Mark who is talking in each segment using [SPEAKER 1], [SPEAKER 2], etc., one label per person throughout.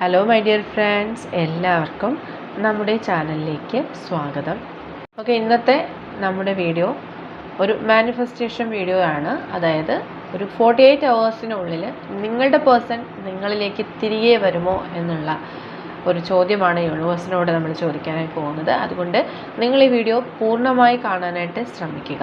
[SPEAKER 1] Hello my dear friends എല്ലാവർക്കും നമ്മുടെ ചാനലിലേക്ക് സ്വാഗതം. ഓക്കെ ഇന്നത്തെ നമ്മുടെ വീഡിയോ ഒരു മാനിഫെസ്റ്റേഷൻ വീഡിയോ ആണ്. അതായത് ഒരു ഫോർട്ടി എയ്റ്റ് അവേഴ്സിനുള്ളിൽ നിങ്ങളുടെ പേഴ്സൺ നിങ്ങളിലേക്ക് തിരികെ വരുമോ എന്നുള്ള ഒരു ചോദ്യമാണ് യൂണിവേഴ്സിനോട് നമ്മൾ ചോദിക്കാനായി പോകുന്നത്. അതുകൊണ്ട് നിങ്ങൾ ഈ വീഡിയോ പൂർണമായി കാണാനായിട്ട് ശ്രമിക്കുക.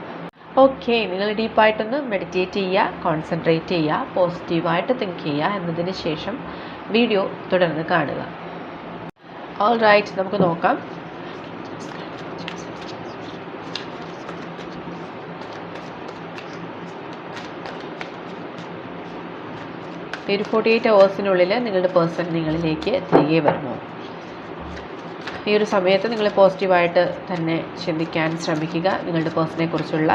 [SPEAKER 1] ഓക്കെ നിങ്ങൾ ഡീപ്പായിട്ടൊന്ന് മെഡിറ്റേറ്റ് ചെയ്യുക കോൺസെൻട്രേറ്റ് ചെയ്യുക പോസിറ്റീവായിട്ട് തിങ്ക് ചെയ്യുക എന്നതിന് ശേഷം വീഡിയോ തുടർന്ന് കാണുക. ഓൾ റൈറ്റ് നമുക്ക് നോക്കാം. ഒരു ഫോർട്ടി എയ്റ്റ് അവേഴ്സിനുള്ളിൽ നിങ്ങളുടെ പേഴ്സൺ നിങ്ങളിലേക്ക് തിരികെ വരുമോ ഈ ഒരു സമയത്ത് നിങ്ങൾ പോസിറ്റീവായിട്ട് തന്നെ ചിന്തിക്കാൻ ശ്രമിക്കുക. നിങ്ങളുടെ പേഴ്സണെ കുറിച്ചുള്ള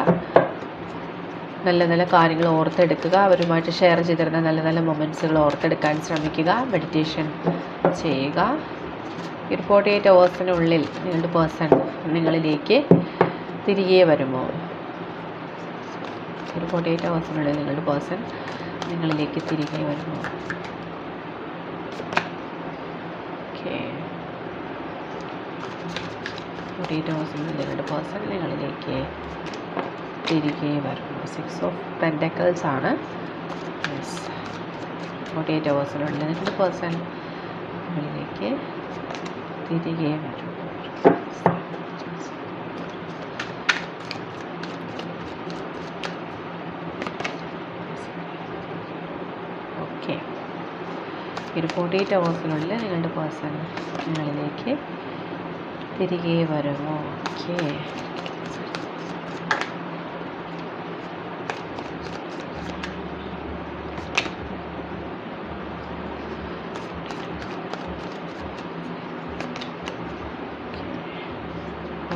[SPEAKER 1] നല്ല നല്ല കാര്യങ്ങൾ ഓർത്തെടുക്കുക. അവരുമായിട്ട് ഷെയർ ചെയ്തിരുന്ന നല്ല നല്ല മൊമെന്റ്സുകൾ ഓർത്തെടുക്കാൻ ശ്രമിക്കുക. മെഡിറ്റേഷൻ ചെയ്യുക. ഒരു ഫോർട്ടി എയ്റ്റ് അവേഴ്സിനുള്ളിൽ നിങ്ങളുടെ പേഴ്സൺ നിങ്ങളിലേക്ക് തിരികെ വരുമോ? ഒരു ഫോർട്ടി എയ്റ്റ് അവേഴ്സിനുള്ളിൽ നിങ്ങളുടെ പേഴ്സൺ നിങ്ങളിലേക്ക് തിരികെ വരുമോ? ഓക്കെ ഫോർട്ടി എയ്റ്റ് അവേഴ്സിനുള്ളിൽ നിങ്ങളുടെ പേഴ്സണലുകളിലേക്ക് തിരികെ വരുന്നു. സിക്സ് ഓഫ് പെൻഡക്കൽസ് ആണ്. യെസ് ഫോർട്ടി എയ്റ്റ് അവേഴ്സിനുള്ളിൽ നിങ്ങളുടെ പേഴ്സൺ നിങ്ങളിലേക്ക് തിരികെ ഓക്കെ ഒരു ഫോർട്ടി എയ്റ്റ് അവേഴ്സിനുള്ളിൽ നിങ്ങളുടെ പേഴ്സൺ നിങ്ങളിലേക്ക് തിരികെ വരുമോ? ഓക്കെ.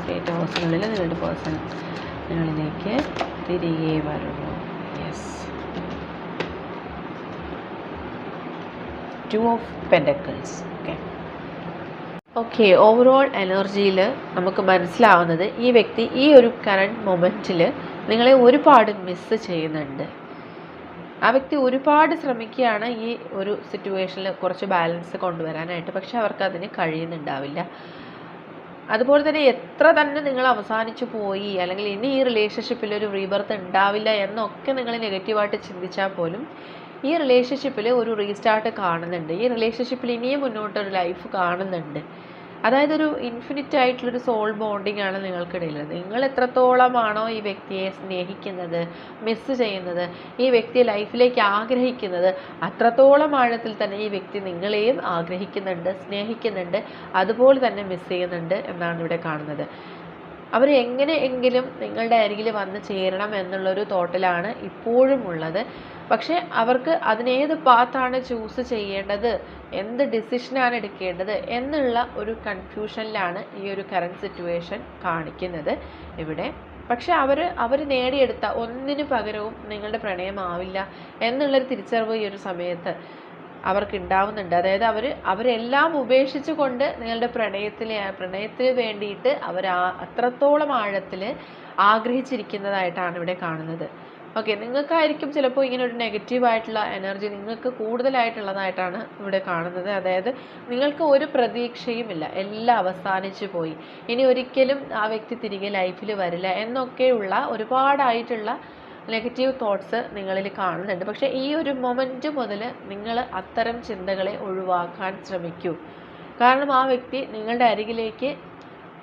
[SPEAKER 1] എയ്റ്റ് ഹവേഴ്സിനുള്ളിൽ നിങ്ങളുടെ പേഴ്സൺ തിരികെ വരുന്നു yes two of pentacles okay okay overall എനർജിയിൽ നമുക്ക് മനസ്സിലാവുന്നത് ഈ വ്യക്തി ഈ ഒരു കറണ്ട് മൊമെന്റിൽ നിങ്ങളെ ഒരുപാട് മിസ്സ് ചെയ്യുന്നുണ്ട്. ആ വ്യക്തി ഒരുപാട് ശ്രമിക്കുകയാണ് ഈ ഒരു സിറ്റുവേഷനിൽ കുറച്ച് ബാലൻസ് കൊണ്ടുവരാനായിട്ട്. പക്ഷെ അവർക്ക് അതിന് കഴിയുന്നുണ്ടാവില്ല. അതുപോലെ തന്നെ എത്ര തന്നെ നിങ്ങൾ അവസാനിച്ചു പോയി അല്ലെങ്കിൽ ഇനി ഈ റിലേഷൻഷിപ്പിൽ ഒരു റീബർത്ത് ഉണ്ടാവില്ല എന്നൊക്കെ നിങ്ങൾ നെഗറ്റീവായിട്ട് ചിന്തിച്ചാൽ പോലും ഈ റിലേഷൻഷിപ്പിൽ ഒരു റീസ്റ്റാർട്ട് കാണുന്നുണ്ട്. ഈ റിലേഷൻഷിപ്പിൽ ഇനിയും മുന്നോട്ടൊരു ലൈഫ് കാണുന്നുണ്ട്. അതായത് ഒരു ഇൻഫിനിറ്റ് ആയിട്ടുള്ളൊരു സോൾ ബോണ്ടിങ് ആണ് നിങ്ങൾക്കിടയിൽ. നിങ്ങൾ എത്രത്തോളമാണോ ഈ വ്യക്തിയെ സ്നേഹിക്കുന്നത് മിസ് ചെയ്യുന്നത് ഈ വ്യക്തിയെ ലൈഫിലേക്ക് ആഗ്രഹിക്കുന്നത് അത്രത്തോളം ആഴത്തിൽ തന്നെ ഈ വ്യക്തി നിങ്ങളെയും ആഗ്രഹിക്കുന്നുണ്ട് സ്നേഹിക്കുന്നുണ്ട് അതുപോലെ തന്നെ മിസ് ചെയ്യുന്നുണ്ട് എന്നാണ് ഇവിടെ കാണുന്നത്. അവർ എങ്ങനെയെങ്കിലും നിങ്ങളുടെ അരികിൽ വന്ന് ചേരണം എന്നുള്ളൊരു തോട്ടിലാണ് ഇപ്പോഴും ഉള്ളത്. പക്ഷേ അവർക്ക് അതിനേത് പാത്താണ് ചൂസ് ചെയ്യേണ്ടത്? എന്ത് ഡിസിഷനാണ് എടുക്കേണ്ടത്? എന്നുള്ള ഒരു കൺഫ്യൂഷനിലാണ് ഈ ഒരു കറണ്ട് സിറ്റുവേഷൻ കാണിക്കുന്നത് ഇവിടെ. പക്ഷെ അവർ അവർ നേടിയെടുത്ത ഒന്നിനു പകരവും നിങ്ങളുടെ പ്രണയമാവില്ല എന്നുള്ളൊരു തിരിച്ചറിവ് ഈ ഒരു സമയത്ത് അവർക്ക് ഉണ്ടാവുന്നുണ്ട് അതായത് അവർ അവരെല്ലാം ഉപേക്ഷിച്ച് കൊണ്ട് നിങ്ങളുടെ പ്രണയത്തിലെ പ്രണയത്തിന് വേണ്ടിയിട്ട് അവർ അത്രത്തോളം ആഴത്തിൽ ആഗ്രഹിച്ചിരിക്കുന്നതായിട്ടാണ് ഇവിടെ കാണുന്നത്. ഓക്കെ നിങ്ങൾക്കായിരിക്കും ചിലപ്പോൾ ഇങ്ങനെ ഒരു നെഗറ്റീവ് ആയിട്ടുള്ള എനർജി നിങ്ങൾക്ക് കൂടുതലായിട്ടുള്ളതായിട്ടാണ് ഇവിടെ കാണുന്നത്. അതായത് നിങ്ങൾക്ക് ഒരു പ്രതീക്ഷയുമില്ല. എല്ലാം അവസാനിച്ചു പോയി. ഇനി ഒരിക്കലും ആ വ്യക്തി തിരികെ ലൈഫിൽ വരില്ല എന്നൊക്കെയുള്ള ഒരുപാടായിട്ടുള്ള നെഗറ്റീവ് തോട്ട്സ് നിങ്ങളിൽ കാണുന്നുണ്ട്. പക്ഷേ ഈ ഒരു മൊമെന്റ് മുതൽ നിങ്ങൾ അത്തരം ചിന്തകളെ ഒഴിവാക്കാൻ ശ്രമിക്കൂ. കാരണം ആ വ്യക്തി നിങ്ങളുടെ അരികിലേക്ക്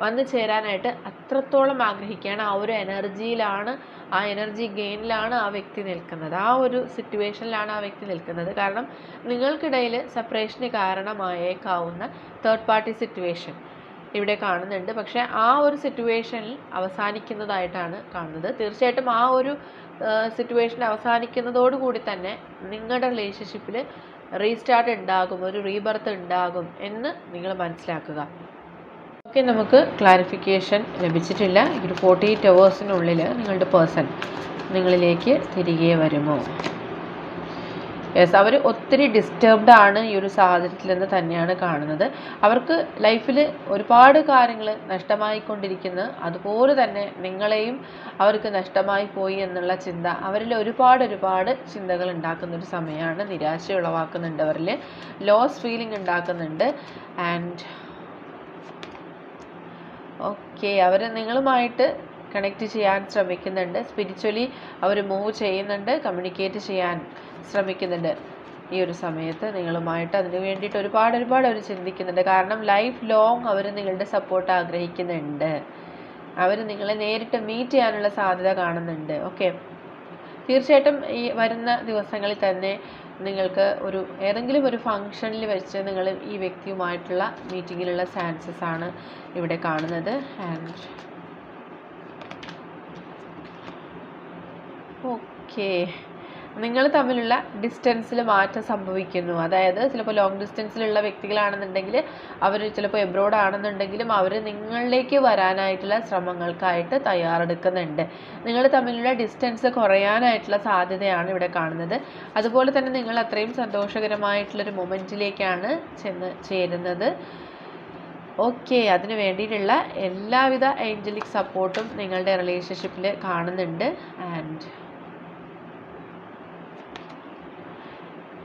[SPEAKER 1] വന്നു ചേരാനായിട്ട് അത്രത്തോളം ആഗ്രഹിക്കുകയാണ്. ആ ഒരു എനർജിയിലാണ് ആ എനർജി ഗെയിനിലാണ് ആ വ്യക്തി നിൽക്കുന്നത്. ആ ഒരു സിറ്റുവേഷനിലാണ് ആ വ്യക്തി നിൽക്കുന്നത്. കാരണം നിങ്ങൾക്കിടയിൽ സെപ്പറേഷന് കാരണമായേക്കാവുന്ന തേർഡ് പാർട്ടി സിറ്റുവേഷൻ ഇവിടെ കാണുന്നുണ്ട്. പക്ഷേ ആ ഒരു സിറ്റുവേഷനിൽ അവസാനിക്കുന്നതായിട്ടാണ് കാണുന്നത്. തീർച്ചയായിട്ടും ആ ഒരു സിറ്റുവേഷൻ അവസാനിക്കുന്നതോടുകൂടി തന്നെ നിങ്ങളുടെ റിലേഷൻഷിപ്പിൽ റീസ്റ്റാർട്ട് ഉണ്ടാകും ഒരു റീബർത്ത് ഉണ്ടാകും എന്ന് നിങ്ങൾ മനസ്സിലാക്കുക. ഓക്കെ നമുക്ക് ക്ലാരിഫിക്കേഷൻ ലഭിച്ചിട്ടില്ല. ഒരു ഫോർട്ടി എയ്റ്റ് അവേഴ്സിനുള്ളിൽ നിങ്ങളുടെ പേഴ്സൺ നിങ്ങളിലേക്ക് തിരികെ വരുമോ? യെസ് അവർ ഒത്തിരി ഡിസ്റ്റർബ്ഡ് ആണ് ഈ ഒരു സാഹചര്യത്തിൽ എന്ന് തന്നെയാണ് കാണുന്നത്. അവർക്ക് ലൈഫിൽ ഒരുപാട് കാര്യങ്ങൾ നഷ്ടമായിക്കൊണ്ടിരിക്കുന്നു. അതുപോലെ തന്നെ നിങ്ങളെയും അവർക്ക് നഷ്ടമായി പോയി എന്നുള്ള ചിന്ത അവരിൽ ഒരുപാട് ഒരുപാട് ചിന്തകൾ ഉണ്ടാക്കുന്ന ഒരു സമയമാണ്. നിരാശ ഉളവാക്കുന്നുണ്ട് അവരിൽ ലോസ് ഫീലിംഗ് ഉണ്ടാക്കുന്നുണ്ട്. ആൻഡ് ഓക്കെ അവർ നിങ്ങളുമായിട്ട് കണക്ട് ചെയ്യാൻ ശ്രമിക്കുന്നുണ്ട്. സ്പിരിച്വലി അവർ മൂവ് ചെയ്യുന്നുണ്ട് കമ്മ്യൂണിക്കേറ്റ് ചെയ്യാൻ ശ്രമിക്കുന്നുണ്ട്. ഈ ഒരു സമയത്ത് നിങ്ങളുമായിട്ട് അതിന് വേണ്ടിയിട്ട് ഒരുപാട് ഒരുപാട് അവർ ചിന്തിക്കുന്നുണ്ട്. കാരണം ലൈഫ് ലോങ് അവർ നിങ്ങളുടെ സപ്പോർട്ട് ആഗ്രഹിക്കുന്നുണ്ട്. അവർ നിങ്ങളെ നേരിട്ട് മീറ്റ് ചെയ്യാനുള്ള സാധ്യത കാണുന്നുണ്ട്. ഓക്കെ തീർച്ചയായിട്ടും ഈ വരുന്ന ദിവസങ്ങളിൽ തന്നെ നിങ്ങൾക്ക് ഒരു ഏതെങ്കിലും ഒരു ഫങ്ഷനിൽ വെച്ച് നിങ്ങൾ ഈ വ്യക്തിയുമായിട്ടുള്ള മീറ്റിങ്ങിലുള്ള ചാൻസസ് ആണ് ഇവിടെ കാണുന്നത്. ആൻഡ് ഓക്കെ നിങ്ങൾ തമ്മിലുള്ള ഡിസ്റ്റൻസിൽ മാറ്റം സംഭവിക്കുന്നു. അതായത് ചിലപ്പോൾ ലോങ് ഡിസ്റ്റൻസിലുള്ള വ്യക്തികളാണെന്നുണ്ടെങ്കിൽ അവർ ചിലപ്പോൾ എബ്രോഡ് ആണെന്നുണ്ടെങ്കിലും അവർ നിങ്ങളിലേക്ക് വരാനായിട്ടുള്ള ശ്രമങ്ങൾക്കായിട്ട് തയ്യാറെടുക്കുന്നുണ്ട്. നിങ്ങൾ തമ്മിലുള്ള ഡിസ്റ്റൻസ് കുറയാനായിട്ടുള്ള സാധ്യതയാണ് ഇവിടെ കാണുന്നത്. അതുപോലെ തന്നെ നിങ്ങൾ അത്രയും സന്തോഷകരമായിട്ടുള്ളൊരു മൊമെന്റിലേക്കാണ് ചെന്ന് ചേരുന്നത്. ഓക്കെ അതിന് വേണ്ടിയിട്ടുള്ള എല്ലാവിധ ഏഞ്ചലിക് സപ്പോർട്ടും നിങ്ങളുടെ റിലേഷൻഷിപ്പിൽ കാണുന്നുണ്ട്. ആൻഡ്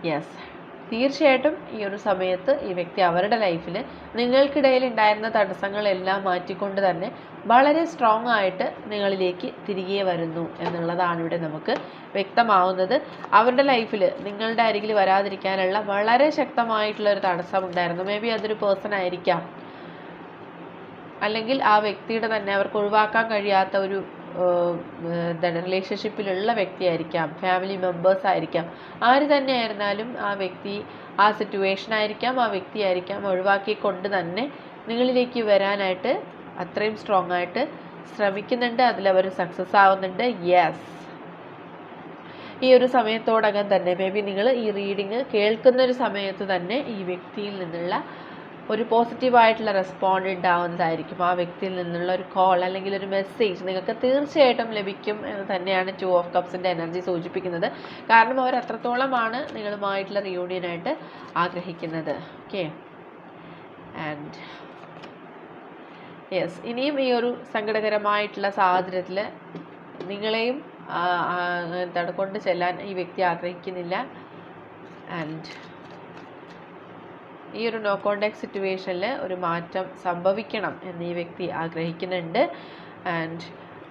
[SPEAKER 1] യെസ് തീർച്ചയായിട്ടും ഈ ഒരു സമയത്ത് ഈ വ്യക്തി അവരുടെ ലൈഫിൽ നിങ്ങൾക്കിടയിൽ ഉണ്ടായിരുന്ന തടസ്സങ്ങളെല്ലാം മാറ്റിക്കൊണ്ട് തന്നെ വളരെ സ്ട്രോങ് ആയിട്ട് നിങ്ങളിലേക്ക് തിരികെ വരുന്നു എന്നുള്ളതാണ് ഇവിടെ നമുക്ക് വ്യക്തമാവുന്നത്. അവരുടെ ലൈഫിൽ നിങ്ങളുടെ അരികിൽ വരാതിരിക്കാനുള്ള വളരെ ശക്തമായിട്ടുള്ള ഒരു തടസ്സം ഉണ്ടായിരുന്നു. മേ ബി അതൊരു പേഴ്സൺ ആയിരിക്കാം. അല്ലെങ്കിൽ ആ വ്യക്തിയുടെ തന്നെ അവർക്ക് ഒഴിവാക്കാൻ കഴിയാത്ത ഒരു എന്താണ് റിലേഷൻഷിപ്പിലുള്ള വ്യക്തിയായിരിക്കാം ഫാമിലി മെമ്പേഴ്സ് ആയിരിക്കാം. ആര് തന്നെ ആയിരുന്നാലും ആ വ്യക്തി ആ സിറ്റുവേഷൻ ആയിരിക്കാം ആ വ്യക്തിയായിരിക്കാം ഒഴിവാക്കിക്കൊണ്ട് തന്നെ നിങ്ങളിലേക്ക് വരാനായിട്ട് അത്രയും സ്ട്രോങ് ആയിട്ട് ശ്രമിക്കുന്നുണ്ട് അതിൽ അവർ സക്സസ് ആവുന്നുണ്ട്. യെസ് ഈ ഒരു സമയത്തോടകം തന്നെ മേ ബി നിങ്ങൾ ഈ റീഡിങ് കേൾക്കുന്ന ഒരു സമയത്ത് തന്നെ ഈ വ്യക്തിയിൽ നിന്നുള്ള ഒരു പോസിറ്റീവായിട്ടുള്ള റെസ്പോണ്ട് ഉണ്ടാവുന്നതായിരിക്കും. ആ വ്യക്തിയിൽ നിന്നുള്ള ഒരു കോൾ അല്ലെങ്കിൽ ഒരു മെസ്സേജ് നിങ്ങൾക്ക് തീർച്ചയായിട്ടും ലഭിക്കും എന്ന് തന്നെയാണ് ടു ഓഫ് കപ്സിന്റെ എനർജി സൂചിപ്പിക്കുന്നത്. കാരണം അവർ അത്രത്തോളമാണ് നിങ്ങളുമായിട്ടുള്ള റിയൂണിയനായിട്ട് ആഗ്രഹിക്കുന്നത്. ഓക്കെ ആൻഡ് യെസ് ഇനിയും ഈ ഒരു സങ്കടകരമായിട്ടുള്ള സാഹചര്യത്തിൽ നിങ്ങളെയും എന്താണ് കൊണ്ട് ചെല്ലാൻ ഈ വ്യക്തി ആഗ്രഹിക്കുന്നില്ല. ആൻഡ് ഈ ഒരു നോ കോണ്ടാക്ട് സിറ്റുവേഷനിൽ ഒരു മാറ്റം സംഭവിക്കണം എന്ന് ഈ വ്യക്തി ആഗ്രഹിക്കുന്നുണ്ട്. ആൻഡ്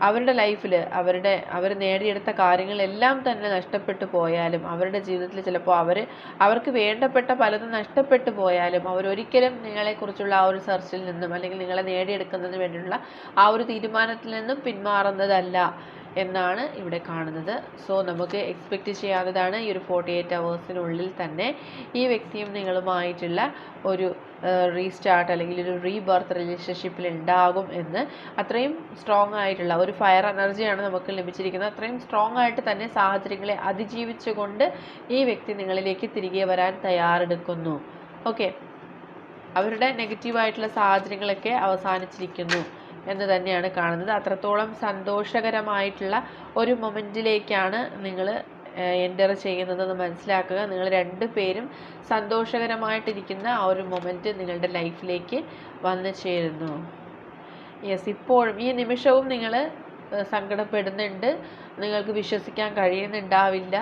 [SPEAKER 1] അവരുടെ ലൈഫിൽ അവരുടെ അവർ നേടിയെടുത്ത കാര്യങ്ങളെല്ലാം തന്നെ നഷ്ടപ്പെട്ടു പോയാലും അവരുടെ ജീവിതത്തിൽ ചിലപ്പോൾ അവർ അവർക്ക് വേണ്ടപ്പെട്ട പലതും നഷ്ടപ്പെട്ടു പോയാലും അവരൊരിക്കലും നിങ്ങളെക്കുറിച്ചുള്ള ആ ഒരു സെർച്ചിൽ നിന്നും അല്ലെങ്കിൽ നിങ്ങളെ നേടിയെടുക്കുന്നതിന് വേണ്ടിയുള്ള ആ ഒരു തീരുമാനത്തിൽ നിന്നും പിന്മാറുന്നതല്ല. എന്നാണ് ഇവിടെ കാണുന്നത്. സോ നമുക്ക് എക്സ്പെക്റ്റ് ചെയ്യാവുന്നതാണ് ഈ ഒരു ഫോർട്ടി എയ്റ്റ് അവേഴ്സിനുള്ളിൽ തന്നെ ഈ വ്യക്തിയും നിങ്ങളുമായിട്ടുള്ള ഒരു റീസ്റ്റാർട്ട് അല്ലെങ്കിൽ ഒരു റീബർത്ത് റിലേഷൻഷിപ്പിൽ ഉണ്ടാകും എന്ന് അത്രയും സ്ട്രോങ് ആയിട്ടുള്ള ഒരു ഫയർ എനർജിയാണ് നമുക്ക് ലഭിച്ചിരിക്കുന്നത്. അത്രയും സ്ട്രോങ് ആയിട്ട് തന്നെ സാഹചര്യങ്ങളെ അതിജീവിച്ചുകൊണ്ട് ഈ വ്യക്തി നിങ്ങളിലേക്ക് തിരികെ വരാൻ തയ്യാറെടുക്കുന്നു. ഓക്കെ അവരുടെ നെഗറ്റീവായിട്ടുള്ള സാഹചര്യങ്ങളൊക്കെ അവസാനിച്ചിരിക്കുന്നു. എന്ന് തന്നെയാണ് കാണുന്നത്. അത്രത്തോളം സന്തോഷകരമായിട്ടുള്ള ഒരു മൊമെന്റിലേക്കാണ് നിങ്ങൾ എന്റർ ചെയ്യുന്നതെന്ന് മനസ്സിലാക്കുക. നിങ്ങൾ രണ്ട് പേരും സന്തോഷകരമായിട്ടിരിക്കുന്ന ആ ഒരു മൊമെന്റ് നിങ്ങളുടെ ലൈഫിലേക്ക് വന്നു ചേരുന്നു. യെസ് ഇപ്പോഴും ഈ നിമിഷവും നിങ്ങൾ സങ്കടപ്പെടുന്നുണ്ട്. നിങ്ങൾക്ക് വിശ്വസിക്കാൻ കഴിയുന്നുണ്ടാവില്ല.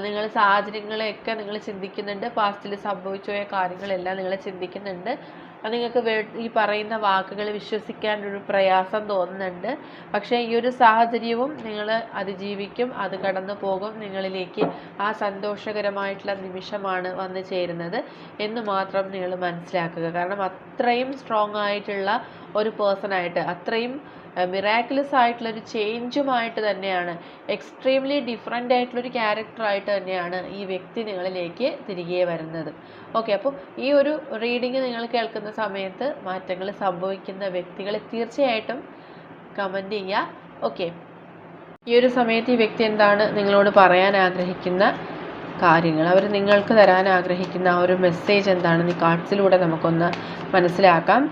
[SPEAKER 1] നിങ്ങൾ സാഹചര്യങ്ങളെയൊക്കെ നിങ്ങൾ ചിന്തിക്കുന്നുണ്ട്. പാസ്റ്റിൽ സംഭവിച്ചു പോയ കാര്യങ്ങളെല്ലാം നിങ്ങൾ ചിന്തിക്കുന്നുണ്ട്. അത് നിങ്ങൾക്ക് ഈ പറയുന്ന വാക്കുകൾ വിശ്വസിക്കാൻ ഒരു പ്രയാസം തോന്നുന്നുണ്ട്. പക്ഷേ ഈ ഒരു സാഹചര്യവും നിങ്ങൾ അതിജീവിക്കും അത് കടന്നു പോകും. നിങ്ങളിലേക്ക് ആ സന്തോഷകരമായിട്ടുള്ള നിമിഷമാണ് വന്നു ചേരുന്നത് എന്ന് മാത്രം നിങ്ങൾ മനസ്സിലാക്കുക. കാരണം അത്രയും സ്ട്രോങ് ആയിട്ടുള്ള ഒരു പേഴ്സണായിട്ട് അത്രയും മിറാക്കുലസ് ആയിട്ടുള്ള ഒരു ചേഞ്ചുമായിട്ട് തന്നെയാണ് എക്സ്ട്രീംലി ഡിഫറെന്റ് ആയിട്ടുള്ളൊരു ക്യാരക്ടറായിട്ട് തന്നെയാണ് ഈ വ്യക്തി നിങ്ങളിലേക്ക് തിരികെ വരുന്നത്. ഓക്കെ അപ്പോൾ ഈ ഒരു റീഡിങ് നിങ്ങൾ കേൾക്കുന്ന സമയത്ത് മാറ്റങ്ങൾ സംഭവിക്കുന്ന വ്യക്തികളെ തീർച്ചയായിട്ടും കമന്റ് ചെയ്യുക ഓക്കെ ഈ ഒരു സമയത്ത് ഈ വ്യക്തി എന്താണ് നിങ്ങളോട് പറയാൻ ആഗ്രഹിക്കുന്ന കാര്യങ്ങൾ? അവർ നിങ്ങൾക്ക് തരാൻ ആഗ്രഹിക്കുന്ന ആ ഒരു മെസ്സേജ് എന്താണെന്ന് ഈ കാർഡ്സിലൂടെ നമുക്കൊന്ന് മനസ്സിലാക്കാം.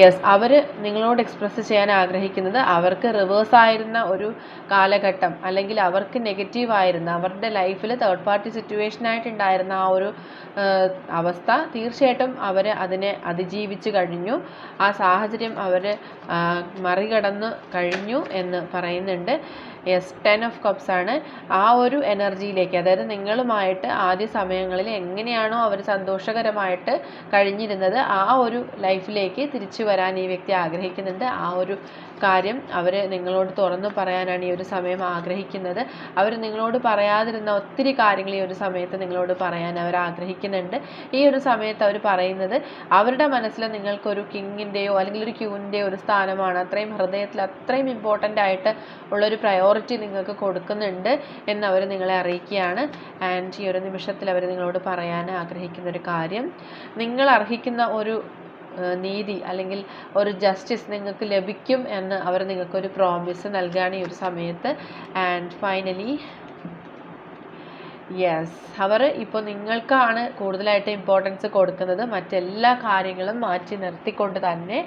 [SPEAKER 1] യെസ് അവർ നിങ്ങളോട് എക്സ്പ്രസ് ചെയ്യാൻ ആഗ്രഹിക്കുന്നത് അവർക്ക് റിവേഴ്സ് ആയിരുന്ന ഒരു കാലഘട്ടം അല്ലെങ്കിൽ അവർക്ക് നെഗറ്റീവ് ആയിരുന്ന അവരുടെ ലൈഫിൽ തേർഡ് പാർട്ടി സിറ്റുവേഷനായിട്ടുണ്ടായിരുന്ന ആ ഒരു അവസ്ഥ തീർച്ചയായിട്ടും അവർ അതിനെ അതിജീവിച്ച് കഴിഞ്ഞു. ആ സാഹചര്യം അവർ മറികടന്ന് കഴിഞ്ഞു എന്ന് പറയുന്നുണ്ട്. യെസ് ടെൻ ഓഫ് കപ്സ് ആണ്. ആ ഒരു എനർജിയിലേക്ക് അതായത് നിങ്ങളുമായിട്ട് ആദ്യ സമയങ്ങളിൽ എങ്ങനെയാണോ അവർ സന്തോഷകരമായിട്ട് കഴിഞ്ഞിരുന്നത് ആ ഒരു ലൈഫിലേക്ക് തിരിച്ചു വരാൻ ഈ വ്യക്തി ആഗ്രഹിക്കുന്നുണ്ട്. ആ ഒരു കാര്യം അവർ നിങ്ങളോട് തുറന്നു പറയാനാണ് ഈ ഒരു സമയം ആഗ്രഹിക്കുന്നത്. അവർ നിങ്ങളോട് പറയാതിരുന്ന ഒത്തിരി കാര്യങ്ങൾ ഈ ഒരു സമയത്ത് നിങ്ങളോട് പറയാൻ അവർ ആഗ്രഹിക്കുന്നുണ്ട്. ഈ ഒരു സമയത്ത് അവർ പറയുന്നത് അവരുടെ മനസ്സിൽ നിങ്ങൾക്കൊരു കിങ്ങിന്റെയോ അല്ലെങ്കിൽ ഒരു ക്യൂവിന്റെയോ ഒരു സ്ഥാനമാണ്. അത്രയും ഹൃദയത്തിൽ അത്രയും ഇമ്പോർട്ടന്റ് ആയിട്ട് ഉള്ളൊരു പ്രയോറിറ്റി നിങ്ങൾക്ക് കൊടുക്കുന്നുണ്ട് എന്ന് അവർ നിങ്ങളെ അറിയിക്കുകയാണ്. ആൻഡ് ഈ ഒരു നിമിഷത്തിൽ അവർ നിങ്ങളോട് പറയാൻ ആഗ്രഹിക്കുന്ന ഒരു കാര്യം നിങ്ങൾ അർഹിക്കുന്ന ഒരു നീതി അല്ലെങ്കിൽ ഒരു ജസ്റ്റിസ് നിങ്ങൾക്ക് ലഭിക്കും എന്ന് അവർ നിങ്ങൾക്കൊരു പ്രോമിസ് നൽകുകയാണ് ഈ ഒരു സമയത്ത്. ആൻഡ് ഫൈനലി യെസ് അവർ ഇപ്പോൾ നിങ്ങൾക്കാണ് കൂടുതലായിട്ട് ഇമ്പോർട്ടൻസ് കൊടുക്കുന്നത്. മറ്റെല്ലാ കാര്യങ്ങളും മാറ്റി നിർത്തിക്കൊണ്ട് തന്നെ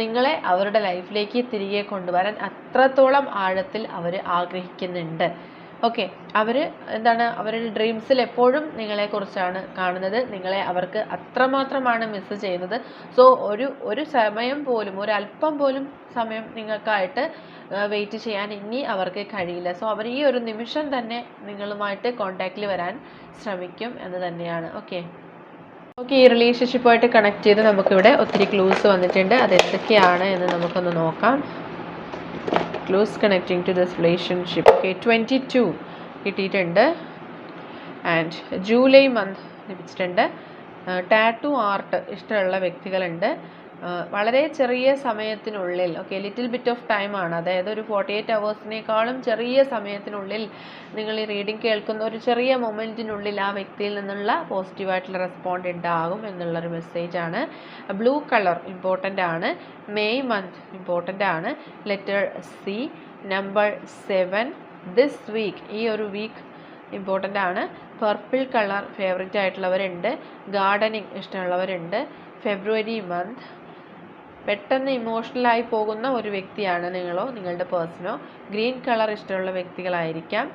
[SPEAKER 1] നിങ്ങളെ അവരുടെ ലൈഫിലേക്ക് തിരികെ കൊണ്ടുവരാൻ അത്രത്തോളം ആഴത്തിൽ അവർ ആഗ്രഹിക്കുന്നുണ്ട്. ഓക്കെ അവർ എന്താണ് അവരുടെ ഡ്രീംസിൽ എപ്പോഴും നിങ്ങളെ നിങ്ങളെക്കുറിച്ചാണ് കാണുന്നത്. നിങ്ങളെ അവർക്ക് അത്രമാത്രമാണ് മിസ്സ് ചെയ്യുന്നത്. സോ ഒരു ഒരു സമയം പോലും ഒരു അല്പം പോലും സമയം നിങ്ങൾക്കായിട്ട് വെയിറ്റ് ചെയ്യാൻ ഇനി അവർക്ക് കഴിയില്ല. സോ അവർ ഈ ഒരു നിമിഷം തന്നെ നിങ്ങളുമായിട്ട് കോണ്ടാക്റ്റിൽ വരാൻ ശ്രമിക്കും എന്ന് തന്നെയാണ്. ഓക്കെ ഓക്കെ ഈ റിലേഷൻഷിപ്പുമായിട്ട് കണക്ട് ചെയ്ത് നമുക്കിവിടെ ഒത്തിരി ക്ലൂസ് വന്നിട്ടുണ്ട്. അത് എന്തൊക്കെയാണ് എന്ന് നമുക്കൊന്ന് നോക്കാം. Clues connecting to this relationship okay twenty two കിട്ടിയിട്ടുണ്ട്. ആൻഡ് ജൂലൈ മന്ത് ലഭിച്ചിട്ടുണ്ട്. ടാറ്റു ആർട്ട് ഇഷ്ടമുള്ള വ്യക്തികളുണ്ട്. വളരെ ചെറിയ സമയത്തിനുള്ളിൽ okay little bit of time ആണ്. അതായത് ഒരു ഫോർട്ടി എയ്റ്റ് അവേഴ്സിനേക്കാളും ചെറിയ സമയത്തിനുള്ളിൽ നിങ്ങൾ ഈ റീഡിംഗ് കേൾക്കുന്ന ഒരു ചെറിയ മൊമെന്റിനുള്ളിൽ ആ വ്യക്തിയിൽ നിന്നുള്ള പോസിറ്റീവായിട്ടുള്ള റെസ്പോണ്ട് ഉണ്ടാകും എന്നുള്ളൊരു ആണ്. ബ്ലൂ കളർ ഇമ്പോർട്ടന്റ് ആണ്. മെയ് മന്ത് ഇമ്പോർട്ടന്റ് ആണ്. Letter C number seven this week ഈ ഒരു വീക്ക് ഇമ്പോർട്ടന്റ് ആണ്. പർപ്പിൾ കളർ ഫേവറേറ്റ് ആയിട്ടുള്ളവരുണ്ട്. ഗാർഡനിങ് ഇഷ്ടമുള്ളവരുണ്ട്. ഫെബ്രുവരി മന്ത് പെട്ടെന്ന് ഇമോഷണലായി പോകുന്ന ഒരു വ്യക്തിയാണ് നിങ്ങളോ നിങ്ങളുടെ പേഴ്സണോ ഗ്രീൻ കളർ ഇഷ്ടമുള്ള വ്യക്തികളായിരിക്കാം.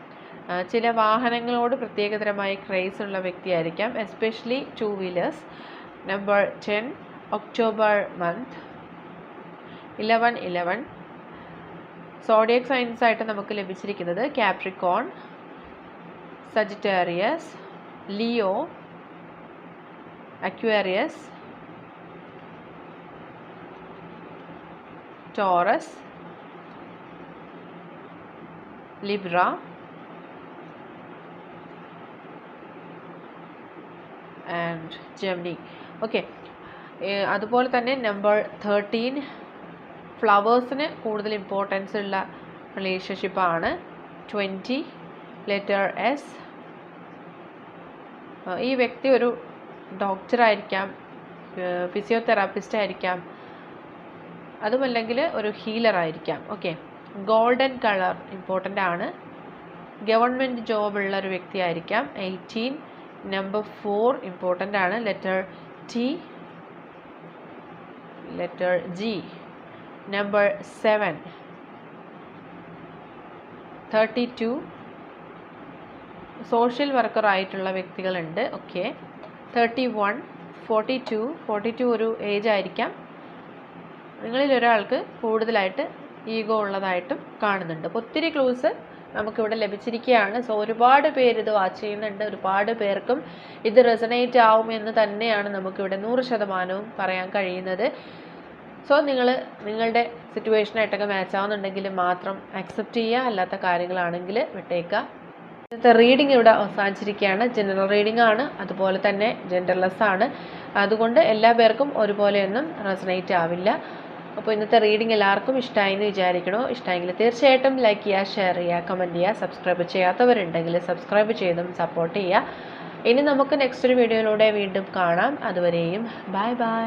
[SPEAKER 1] ചില വാഹനങ്ങളോട് പ്രത്യേകതരമായി ക്രേസ് ഉള്ള വ്യക്തിയായിരിക്കാം. Especially two wheelers number ten October month eleven eleven zodiac science ആയിട്ട് നമുക്ക് ലഭിച്ചിരിക്കുന്നത് Capricorn Sagittarius Leo Aquarius Taurus Libra and Gemini okay അതുപോലെ തന്നെ നമ്പർ തേർട്ടീൻ ഫ്ലവേഴ്സിന് കൂടുതൽ ഇമ്പോർട്ടൻസ് ഉള്ള റിലേഷൻഷിപ്പാണ് ട്വന്റി ലെറ്റർ എസ് ഈ വ്യക്തി ഒരു ഡോക്ടറായിരിക്കാം ഫിസിയോതെറാപ്പിസ്റ്റ് ആയിരിക്കാം. അതുമല്ലെങ്കിൽ ഒരു ഹീലർ ആയിരിക്കാം. ഓക്കെ ഗോൾഡൻ കളർ ഇമ്പോർട്ടന്റ് ആണ്. ഗവൺമെന്റ് ഉള്ള ഒരു വ്യക്തി ആയിരിക്കാം. എയ്റ്റീൻ നമ്പർ ഫോർ ഇമ്പോർട്ടന്റ് ആണ്. Letter T letter G number seven thirty two social worker ആയിട്ടുള്ള വ്യക്തികളുണ്ട്. Okay thirty one forty two forty two ഒരു ഏജ് ആയിരിക്കാം. നിങ്ങളിൽ ഒരാൾക്ക് കൂടുതലായിട്ട് ഈഗോ ഉള്ളതായിട്ടും കാണുന്നുണ്ട്. അപ്പോൾ ഒത്തിരി ക്ലൂസ് നമുക്കിവിടെ ലഭിച്ചിരിക്കുകയാണ്. സോ ഒരുപാട് പേര് ഇത് വാച്ച് ചെയ്യുന്നുണ്ട്. ഒരുപാട് പേർക്കും ഇത് റെസനേറ്റ് ആവും എന്ന് തന്നെയാണ് നമുക്കിവിടെ നൂറ് ശതമാനവും പറയാൻ കഴിയുന്നത്. സോ നിങ്ങൾ നിങ്ങളുടെ സിറ്റുവേഷനായിട്ടൊക്കെ മാച്ച് ആവുന്നുണ്ടെങ്കിൽ മാത്രം അക്സെപ്റ്റ് ചെയ്യുക. അല്ലാത്ത കാര്യങ്ങളാണെങ്കിൽ വിട്ടേക്കുക. ഇന്നത്തെ റീഡിംഗ് ഇവിടെ അവസാനിച്ചിരിക്കുകയാണ്. ജനറൽ റീഡിംഗ് ആണ്. അതുപോലെ തന്നെ ജെൻഡർലെസ് ആണ്. അതുകൊണ്ട് എല്ലാ പേർക്കും ഒരുപോലെയൊന്നും റെസനേറ്റ് ആവില്ല. അപ്പോൾ ഇന്നത്തെ റീഡിംഗ് എല്ലാവർക്കും ഇഷ്ടമായി എന്ന് വിചാരിക്കണോ? ഇഷ്ടമായെങ്കിൽ തീർച്ചയായിട്ടും ലൈക്ക് ചെയ്യുക ഷെയർ ചെയ്യുക കമന്റ് ചെയ്യുക സബ്സ്ക്രൈബ് ചെയ്യാത്തവരുണ്ടെങ്കിൽ സബ്സ്ക്രൈബ് ചെയ്തും സപ്പോർട്ട് ചെയ്യുക. ഇനി നമുക്ക് നെക്സ്റ്റ് ഒരു വീഡിയോയിലൂടെ വീണ്ടും കാണാം. അതുവരെയും ബൈ ബൈ